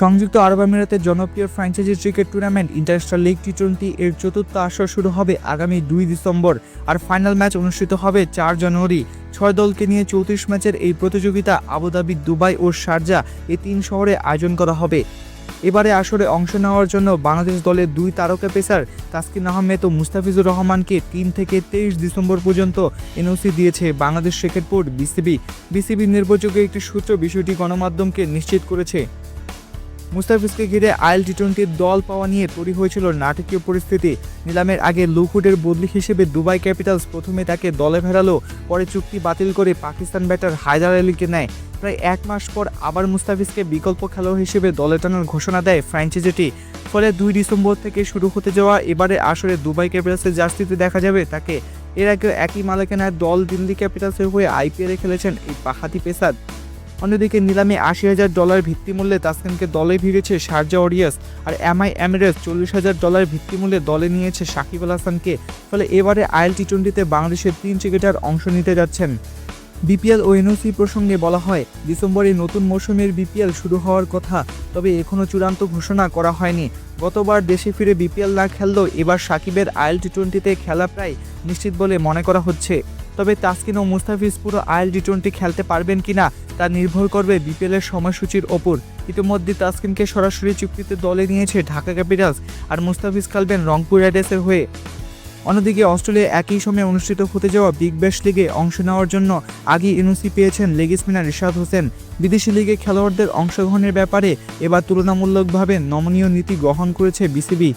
সংযুক্ত আরব আমিরাতের জনপ্রিয় franchise cricket tournament international league T twenty এর চতুর্থ আসর শুরু হবে আগামী দুই ডিসেম্বর। আর ফাইনাল ম্যাচ অনুষ্ঠিত হবে চার জানুয়ারি। ছয় দলকে নিয়ে চৌত্রিশ ম্যাচের এই প্রতিযোগিতা আবুধাবি দুবাই ও শারজা এই তিন শহরে আয়োজন করা হবে। এবারে আসরে অংশ নেওয়ার জন্য বাংলাদেশ দলের দুই তারকা পেসার তাসকিন আহমেদ ও মুস্তাফিজুর রহমানকে তিন থেকে তেইশ ডিসেম্বর পর্যন্ত এনওসি দিয়েছে বাংলাদেশ ক্রিকেট বোর্ড বিসিবি। বিসিবির নির্ভরযোগ্য একটি সূত্র বিষয়টি গণমাধ্যমকে নিশ্চিত করেছে। মুস্তাফিজকে ঘিরে আইএল টি টোয়েন্টির দল পাওয়া নিয়ে তৈরি হয়েছিল নাটকীয় পরিস্থিতি। নিলামের আগে লুকুডের বদলি হিসেবে দুবাই ক্যাপিটালস প্রথমে তাকে দলে ফেরালো পরে চুক্তি বাতিল করে পাকিস্তান ব্যাটার হায়দার আলীকে নেয়। প্রায় এক মাস পর আবার মুস্তাফিজকে বিকল্প খেলোয়াড় হিসেবে দলে টানার ঘোষণা দেয় ফ্র্যাঞ্চাইজিটি ফলে দুই ডিসেম্বর থেকে শুরু হতে যাওয়া এবারে আসরে দুবাই ক্যাপিটালসের জার্সিতে দেখা যাবে তাকে। এর আগে একই মালিকানায় দল দিল্লি ক্যাপিটালসের হয়ে আইপিএলে খেলেছেন এই বাহাতি পেসার। অন্যদিকে নিলামে আশি হাজার ডলার ভিত্তিমূল্যে তাসকিনকে দলে ভিড়েছে শারজা ওরিয়াস আর এমআই এমিরেটস চল্লিশ হাজার ডলার ভিত্তিমূল্যে দলে নিয়েছে সাকিব আল হাসানকে, ফলে এবারে আইএল টি টোয়েন্টিতে বাংলাদেশের তিন ক্রিকেটার অংশ নিতে যাচ্ছেন। বিপিএল ও এনওসি প্রসঙ্গে বলা হয়, ডিসেম্বরে নতুন মৌসুমের বিপিএল শুরু হওয়ার কথা, তবে এখনও চূড়ান্ত ঘোষণা করা হয়নি। গতবার দেশে ফিরে বিপিএল না খেললেও এবার সাকিবের আইএল টি টোয়েন্টিতে খেলা প্রায় নিশ্চিত বলে মনে করা হচ্ছে। তবে তাসকিন ও মুস্তাফিজ পুরো আইএল টি টোয়েন্টি খেলতে পারবেন কিনা তা নির্ভর করবে বিপিএলের সময়সূচির ওপর। ইতিমধ্যে তাসকিনকে সরাসরি চুক্তিতে দলে নিয়েছে ঢাকা ক্যাপিটালস আর মুস্তাফিজ খেলবেন রংপুর রাইডার্সের হয়ে। অন্যদিকে অস্ট্রেলিয়া একই সময়ে অনুষ্ঠিত হতে যাওয়া বিগ ব্যাশ লিগে অংশ নেওয়ার জন্য আগে এনওসি পেয়েছেন লেগ স্পিনার রিশাদ হোসেন। বিদেশি লিগে খেলোয়াড়দের অংশগ্রহণের ব্যাপারে এবার তুলনামূলকভাবে নমনীয় নীতি গ্রহণ করেছে বিসিবি।